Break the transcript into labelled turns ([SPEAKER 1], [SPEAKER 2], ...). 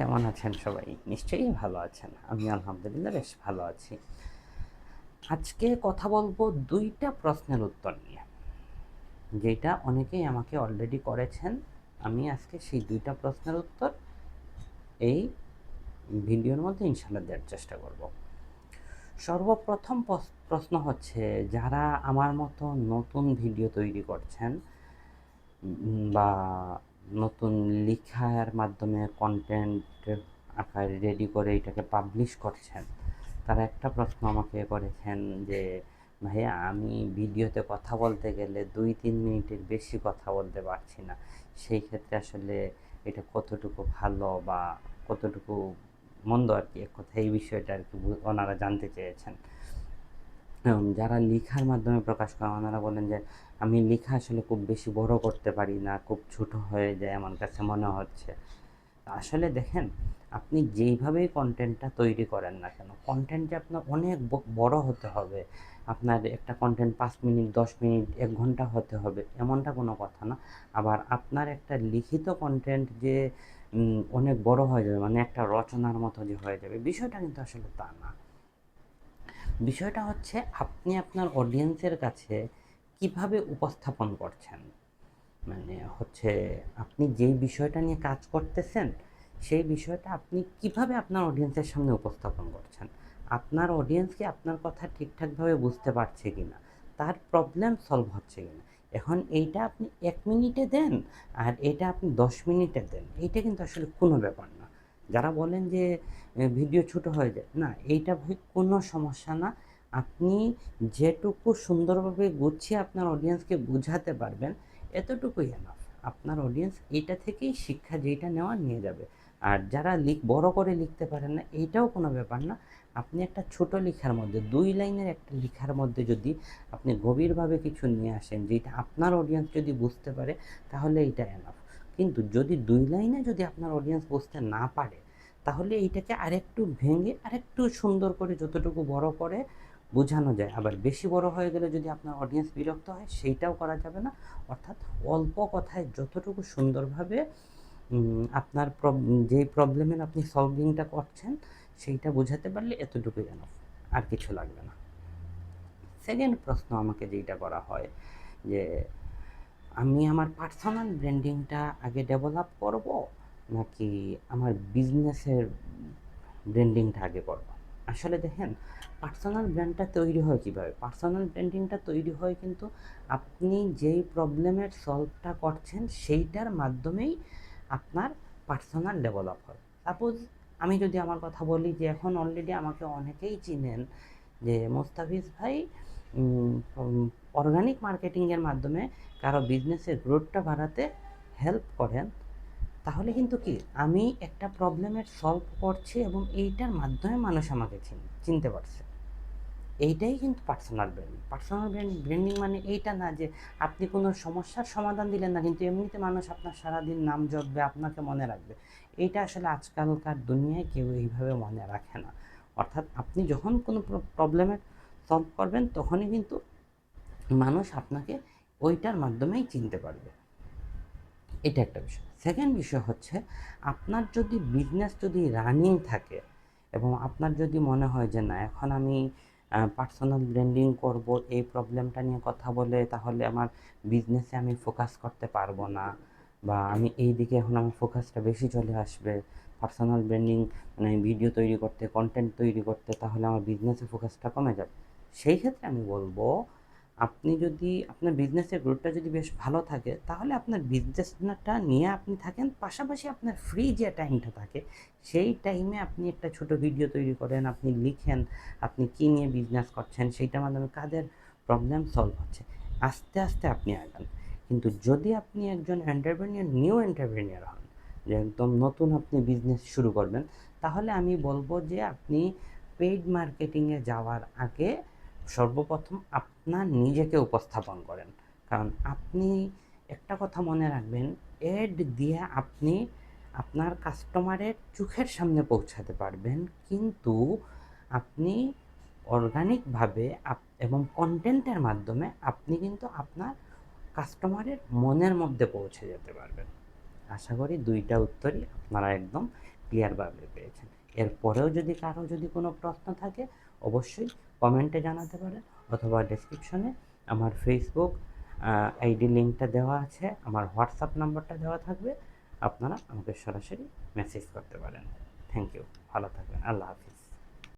[SPEAKER 1] কেমন আছেন সবাই? নিশ্চয়ই ভালো আছেন। আমি আলহামদুলিল্লাহ বেশ ভালো আছি। আজকে কথা বলব দুইটা প্রশ্নের উত্তর নিয়ে। যেটা অনেকেই আমাকে অলরেডি করেছেন। আমি আজকে সেই দুইটা প্রশ্নের উত্তর এই ভিডিওর মধ্যে ইনশাল্লাহ দেওয়ার চেষ্টা করব। সর্বপ্রথম প্রশ্ন হচ্ছে, যারা আমার মতো নতুন ভিডিও তৈরি করছেন বা নতুন লেখার মাধ্যমে কন্টেন্ট আকার রেডি করে এটাকে পাবলিশ করছেন, তারা একটা প্রশ্ন আমাকে করেছেন যে, ভাইয়া, আমি ভিডিওতে কথা বলতে গেলে দুই তিন মিনিটের বেশি কথা বলতে পারছি না। সেই ক্ষেত্রে আসলে এটা কতটুকু ভালো বা কতটুকু মন্দ আর কি এক কথা এই বিষয়টা আর কি ওনারা জানতে চেয়েছেন। যারা লেখার মাধ্যমে প্রকাশ করে, ওনারা বলেন যে, আমি লেখা আসলে খুব বেশি বড় করতে পারি না, খুব ছোট হয়ে যায় আমার কাছে মনে হচ্ছে। আসলে দেখেন, আপনি যেইভাবেই কন্টেন্টটা তৈরি করেন না কেন কন্টেন্ট যে আপনার অনেক বড় হতে হবে। আপনার একটা কন্টেন্ট পাঁচ মিনিট, দশ মিনিট, এক ঘণ্টা হতে হবে, এমনটা কোনো কথা না। আবার আপনার একটা লিখিত কন্টেন্ট যে অনেক বড় হয়ে যাবে মানে একটা রচনার মতো যে হয়ে যাবে, বিষয়টা কিন্তু আসলে তা না। বিষয়টা হচ্ছে, আপনি আপনার অডিয়েন্সের কাছে কীভাবে উপস্থাপন করছেন? মানে হচ্ছে, আপনি যেই বিষয়টা নিয়ে কাজ করতেছেন, সেই বিষয়টা আপনি কীভাবে আপনার অডিয়েন্সের সামনে উপস্থাপন করছেন? আপনার অডিয়েন্স কি আপনার কথা ঠিকঠাকভাবে বুঝতে পারছে কি না তার প্রবলেম সলভ হচ্ছে কি না এখন এইটা আপনি এক মিনিটে দেন, আর এটা আপনি দশ মিনিটে দেন, এইটা কিন্তু আসলে কোনো ব্যাপার না। যারা বলেন যে ভিডিও ছোট হয়ে যায়, না, এইটা কোনো সমস্যা না। আপনি যেটুকু সুন্দরভাবে গুছিয়ে আপনার অডিয়েন্সকে বোঝাতে পারবেন, এতটুকুই এনাফ আপনার অডিয়েন্স এটা থেকেই শিক্ষা যেটা নেওয়া নিয়ে যাবে। আর যারা লিখ, বড় করে লিখতে পারেন না এইটাও কোনো ব্যাপার না। আপনি একটা ছোট লেখার মধ্যে, দুই লাইনের একটা লেখার মধ্যে যদি আপনি গভীরভাবে কিছু নিয়ে আসেন যেটা আপনার অডিয়েন্স যদি বুঝতে পারে, তাহলে এইটা এনাফ কিন্তু যদি দুই লাইনে যদি আপনার অডিয়েন্স বুঝতে না পারে, তাহলে এইটাকে আরেকটু ভেঙে, আরেকটু সুন্দর করে যতটুকু বড় করে বোঝানো যায়। আবার বেশি বড় হয়ে গেলে যদি আপনার অডিয়েন্স বিরক্ত হয়, সেইটাও করা যাবে না। অর্থাৎ অল্প কথায় যতটুকু সুন্দরভাবে আপনার যেই প্রবলেমের আপনি সলভিংটা করছেন, সেইটা বোঝাতে পারলে এতটুকুই যেন আর কিছু লাগবে না। সেকেন্ড প্রশ্ন আমাকে যেইটা করা হয় যে আমি আমার পার্সোনাল ব্র্যান্ডিংটা আগে ডেভেলপ করব নাকি আমার বিজনেসের ব্র্যান্ডিংটা আগে করব? আসলে দেখেন পার্সোনাল ব্র্যান্ডটা তৈরি হয় কীভাবে? পার্সোনাল ব্র্যান্ডিংটা তৈরি হয় কিন্তু আপনি যেই প্রবলেমের সলভটা করছেন, সেইটার মাধ্যমেই আপনার পার্সোনাল ডেভেলপ হয়। সাপোজ আমি যদি আমার কথা বলি যে, এখন অলরেডি আমাকে অনেকেই চিনেন যে, মোস্তাফিজ ভাই অর্গানিক মার্কেটিংয়ের মাধ্যমে কারও বিজনেসের গ্রোথটা বাড়াতে হেল্প করেন, তাহলে কিন্তু কি, আমি একটা প্রবলেমের সলভ করছি এবং এইটার মাধ্যমে মানুষ আমাকে চিন- চিনতে পারছে। এইটাই কিন্তু পার্সোনাল ব্র্যান্ডিং পার্সোনাল ব্র্যান্ডিং মানে এইটা না যে আপনি কোনো সমস্যার সমাধান দিলেন না, কিন্তু এমনিতে মানুষ আপনার সারাদিন নাম জপবে, আপনাকে মনে রাখবে। এইটা আসলে আজকালকার দুনিয়ায় কেউ এইভাবে মনে রাখে না। অর্থাৎ আপনি যখন কোনো প্রবলেমের সলভ করবেন, তখনই কিন্তু মানুষ আপনাকে ওইটার মাধ্যমেই চিনতে পারবে। এটা একটা বিষয়। সেকেন্ড বিষয় হচ্ছে, আপনার যদি বিজনেস যদি রানিং থাকে এবং আপনার যদি মনে হয় যে, না, এখন আমি পার্সোনাল ব্র্যান্ডিং করব, এই প্রবলেমটা নিয়ে কথা বলে তাহলে আমার বিজনেসে আমি ফোকাস করতে পারব না। বা আমি এই দিকে এখন আমার ফোকাসটা বেশি চলে আসবে। পার্সোনাল ব্র্যান্ডিং মানে ভিডিও তৈরি করতে কন্টেন্ট তৈরি করতে, তাহলে আমার বিজনেসে ফোকাসটা কমে যাবে। সেই ক্ষেত্রে আমি বলব, আপনি যদি আপনার বিজনেসের গ্রোথটা যদি বেশ ভালো থাকে, তাহলে আপনার বিজনেসটা নিয়ে আপনি থাকেন। পাশাপাশি আপনার ফ্রি যে টাইমটা থাকে, সেই টাইমে আপনি একটা ছোট ভিডিও তৈরি করেন, আপনি লিখেন, আপনি কী নিয়ে বিজনেস করছেন সেইটার মাধ্যমে কাদের প্রবলেম সলভ হচ্ছে। আস্তে আস্তে আপনি আগান। কিন্তু যদি আপনি একজন এন্টারপ্রেনিয়ার নিউ এন্টারপ্রেনিয়ার হন, যে একদম নতুন আপনি বিজনেস শুরু করবেন, তাহলে আমি বলব যে আপনি পেইড মার্কেটিংয়ে যাওয়ার আগে সর্বপ্রথম আপনার নিজেকে উপস্থাপন করেন। কারণ আপনি একটা কথা মনে রাখবেন এড দিয়ে আপনি আপনার কাস্টমারের চোখের সামনে পৌঁছাতে পারবেন। কিন্তু আপনি অর্গানিকভাবে এবং কন্টেন্টের মাধ্যমে আপনি কিন্তু আপনার কাস্টমারের মনের মধ্যে পৌঁছে যেতে পারবেন। আশা করি দুইটা উত্তরই আপনারা একদম ক্লিয়ারভাবে পেয়েছেন। এরপরেও যদি কারও যদি কোনো প্রশ্ন থাকে অবশ্যই কমেন্টে জানাতে পারেন অথবা ডেসক্রিপশনে আমার ফেসবুক আইডি লিঙ্কটা দেওয়া আছে, আমার হোয়াটসঅ্যাপ নাম্বারটা দেওয়া থাকবে। আপনারা আমাকে সরাসরি মেসেজ করতে পারেন। থ্যাংক ইউ ভালো থাকবেন। আল্লাহ হাফিজ।